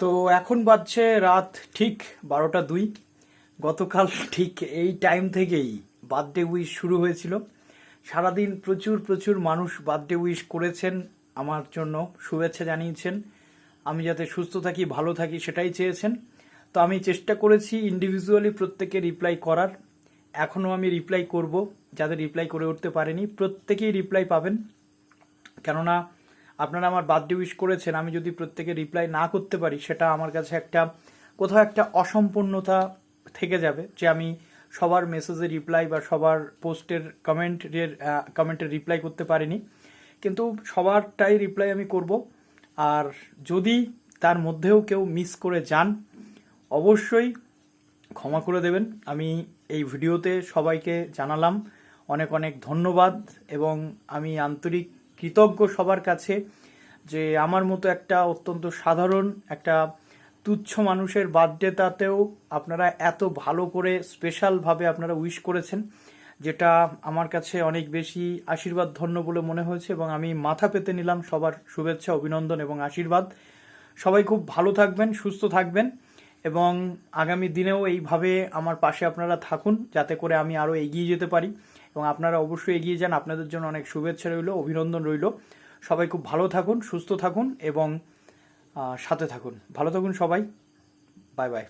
তো এখন বাজছে রাত ঠিক বারোটা দুই। গতকাল ঠিক এই টাইম থেকেই বার্থডে উইশ শুরু হয়েছিল। সারাদিন প্রচুর প্রচুর মানুষ বার্থডে উইশ করেছেন, আমার জন্য শুভেচ্ছা জানিয়েছেন। আমি যাতে সুস্থ থাকি, ভালো থাকি সেটাই চেয়েছেন। তো আমি চেষ্টা করেছি ইন্ডিভিজুয়ালি প্রত্যেকে রিপ্লাই করার। এখনও আমি রিপ্লাই করব। যাদের রিপ্লাই করে উঠতে পারেনি, প্রত্যেকেই রিপ্লাই পাবেন। কেননা আপনারা আমার বার্থডে উইশ করেছেন, আমি যদি প্রত্যেকে রিপ্লাই না করতে পারি, সেটা আমার কাছে একটা, কোথাও একটা অসম্পূর্ণতা থেকে যাবে যে আমি সবার মেসেজের রিপ্লাই বা সবার পোস্টের কমেন্টের কমেন্টের রিপ্লাই করতে পারিনি। কিন্তু সবারটাই রিপ্লাই আমি করব। আর যদি তার মধ্যেও কেউ মিস করে যান, অবশ্যই ক্ষমা করে দেবেন। আমি এই ভিডিওতে সবাইকে জানালাম। অনেক অনেক ধন্যবাদ এবং আমি আন্তরিক কৃতজ্ঞ সবার কাছে যে আমার মতো একটা অত্যন্ত সাধারণ, একটা তুচ্ছ মানুষের বার্থডেটাতেও আপনারা এত ভালো করে স্পেশালভাবে আপনারা উইশ করেছেন, যেটা আমার কাছে অনেক বেশি আশীর্বাদ ধন্য বলে মনে হয়েছে এবং আমি মাথা পেতে নিলাম সবার শুভেচ্ছা, অভিনন্দন এবং আশীর্বাদ। সবাই খুব ভালো থাকবেন, সুস্থ থাকবেন এবং আগামী দিনেও এইভাবে আমার পাশে আপনারা থাকুন, যাতে করে আমি আরও এগিয়ে যেতে পারি। এবং আপনারা অবশ্যই এগিয়ে যান। আপনাদের জন্য অনেক শুভেচ্ছা রইল, অভিনন্দন রইল। সবাই খুব ভালো থাকুন, সুস্থ থাকুন এবং সাথে থাকুন। ভালো থাকুন সবাই। Bye bye.